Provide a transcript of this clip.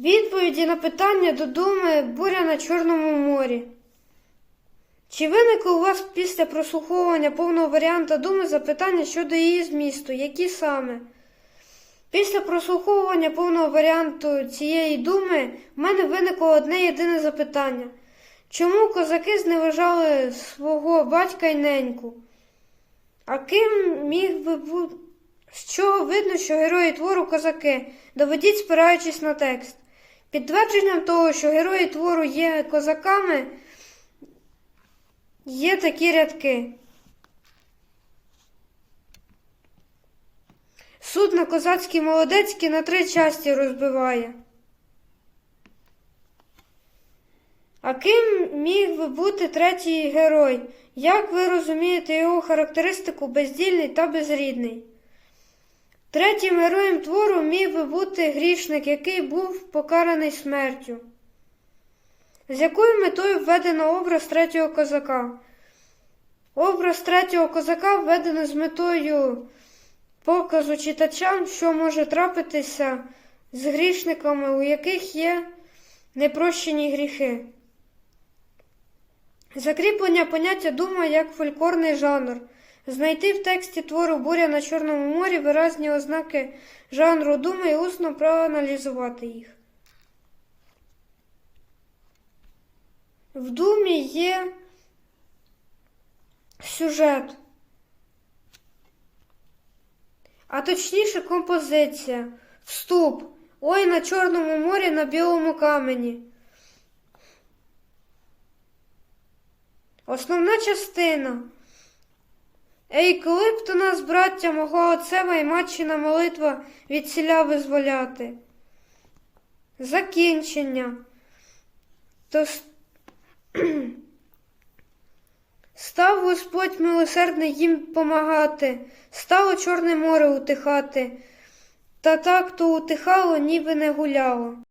Відповіді на питання до думи буря на Чорному морі. Чи виникло у вас після прослуховування повного варіанта думи запитання щодо її змісту? Які саме? Після прослуховування повного варіанту цієї думи в мене виникло одне єдине запитання. Чому козаки зневажали свого батька й неньку? А ким міг би бути? З чого видно, що герої твору козаки? Доведіть, спираючись на текст. Підтвердженням того, що герої твору є козаками, є такі рядки. Судно козацький молодецький на три часті розбиває. А ким міг би бути третій герой? Як ви розумієте його характеристику бездільний та безрідний? Третім героєм твору міг би бути грішник, який був покараний смертю. З якою метою введено образ третього козака? Образ третього козака введено з метою показу читачам, що може трапитися з грішниками, у яких є непрощені гріхи. Закріплення поняття дума як фольклорний жанр. Знайти в тексті твору буря на Чорному морі виразні ознаки жанру думи і усно проаналізувати їх. В думі є сюжет, а точніше композиція, вступ. Ой на Чорному морі на білому камені. Основна частина. Ей, коли б то нас, браття, мого отцева і матчина молитва від ціля визволяти. Закінчення. То став Господь милосердний їм помагати, стало Чорне море утихати, та так то утихало, ніби не гуляло.